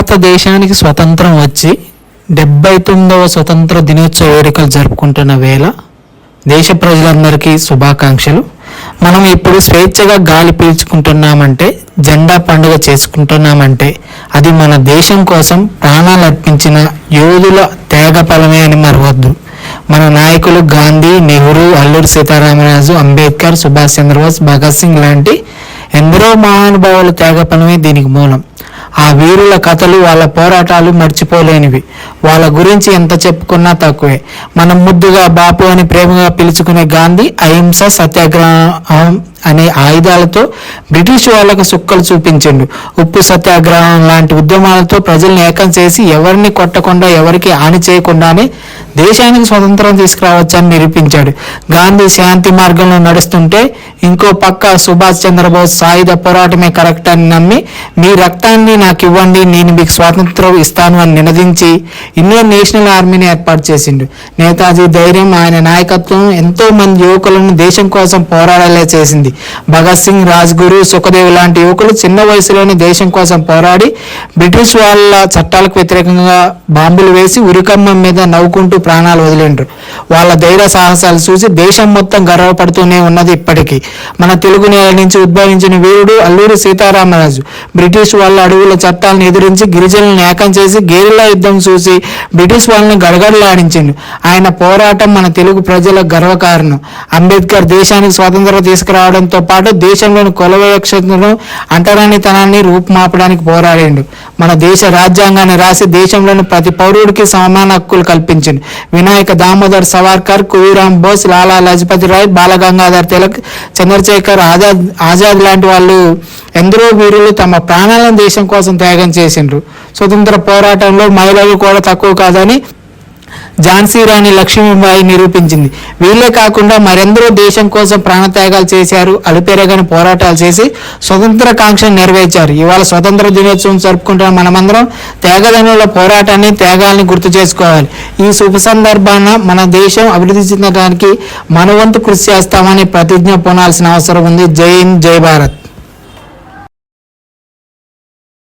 భారతదేశానికి స్వతంత్రం వచ్చి డెబ్బై తొమ్మిదవ స్వతంత్ర దినోత్సవ వేడుకలు జరుపుకుంటున్న వేళ దేశ ప్రజలందరికీ శుభాకాంక్షలు. మనం ఇప్పుడు స్వేచ్ఛగా గాలి పీల్చుకుంటున్నామంటే జెండా పండుగ చేసుకుంటున్నామంటే అది మన దేశం కోసం ప్రాణాలు అర్పించిన యోధుల త్యాగ ఫలమే అని మరవద్దు. మన నాయకులు గాంధీ నెహ్రూ అల్లూరి సీతారామరాజు అంబేద్కర్ సుభాష్ చంద్రబోస్ భగత్ సింగ్ లాంటి ఎందరో మహానుభావుల త్యాగ ఫలమే దీనికి మూలం. ఆ వీరుల కథలు వాళ్ళ పోరాటాలు మర్చిపోలేనివి. వాళ్ళ గురించి ఎంత చెప్పుకున్నా తక్కువే. మనం ముద్దుగా బాపు అని ప్రేమగా పిలుచుకునే గాంధీ అహింస సత్యాగ్రహం అనే ఆయుధాలతో బ్రిటిష్ వాళ్ళకు సుక్కలు చూపించిండు. ఉప్పు సత్యాగ్రహం లాంటి ఉద్యమాలతో ప్రజల్ని ఏకం చేసి ఎవరిని కొట్టకుండా ఎవరికి హాని చేయకుండానే దేశానికి స్వతంత్రం తీసుకురావచ్చని నిరూపించాడు. గాంధీ శాంతి మార్గంలో నడుస్తుంటే ఇంకో పక్క సుభాష్ చంద్రబోస్ సాయుధ పోరాటమే కరెక్ట్ అని నమ్మి మీ రక్తాన్ని నాకు ఇవ్వండి నేను మీకు స్వాతంత్రం ఇస్తాను అని నినదించి ఇండియన్ నేషనల్ ఆర్మీని ఏర్పాటు చేసిండు. నేతాజీ ధైర్యం ఆయన నాయకత్వం ఎంతో మంది యువకులను దేశం కోసం పోరాడేలా చేసింది. భగత్ సింగ్ రాజ్గురు సుఖదేవ్ లాంటి యువకులు చిన్న వయసులోనే దేశం కోసం పోరాడి బ్రిటిష్ వాళ్ళ చట్టాలకు వ్యతిరేకంగా బాంబులు వేసి ఉరికమ్మం మీద నవ్వుకుంటూ ప్రాణాలు వదిలిండ్రు. వాళ్ళ ధైర్య సాహసాలు చూసి దేశం మొత్తం గర్వపడుతూనే ఉన్నది ఇప్పటికీ. మన తెలుగు నేల నుంచి ఉద్భవించిన వీరుడు అల్లూరి సీతారామరాజు. బ్రిటిష్ వాళ్ళ అడవుల చట్టాలను ఎదిరించి గిరిజనులను ఏకం చేసి గేరిలా యుద్ధం చూసి బ్రిటిష్ వాళ్ళని గడగడలాడించిండు. ఆయన పోరాటం మన తెలుగు ప్రజల గర్వకారణం. అంబేద్కర్ దేశానికి స్వాతంత్రం తీసుకురావడం తీసుకురావడంతో పాటు దేశంలోని కులవివక్షతను అంటరానితనాన్ని రూపుమాపడానికి పోరాడిండు. మన దేశ రాజ్యాంగాన్ని రాసి దేశంలోని ప్రతి పౌరుడికి సమాన హక్కులు కల్పించింది. వినాయక దామోదర్ సవార్కర్ కువీరాం బోస్ లాలా లజపతి రాయ్ బాలగంగాధర్ తిలక్ చంద్రశేఖర్ ఆజాద్ ఆజాద్ లాంటి వాళ్ళు ఎందరో వీరులు తమ ప్రాణాలను దేశం కోసం త్యాగం చేసిండ్రు. స్వతంత్ర పోరాటంలో మహిళలు కూడా తక్కువ కాదని ఝాన్సీ రాణి లక్ష్మీబాయి నిరూపించింది. వీళ్ళే కాకుండా మరెందరో దేశం కోసం ప్రాణత్యాగాలు చేశారు అలుపెరగని పోరాటాలు చేసి స్వతంత్ర కాంక్షను నెరవేర్చారు. ఇవాళ స్వతంత్ర దినోత్సవం జరుపుకుంటున్న మనమందరం త్యాగదనుల పోరాటాన్ని త్యాగాల్ని గుర్తు చేసుకోవాలి. ఈ శుభ సందర్భాన మన దేశం అభివృద్ధి చెందడానికి మనవంతు కృషి చేస్తామని ప్రతిజ్ఞ పొనాల్సిన అవసరం ఉంది. జై హింద్ జై భారత్.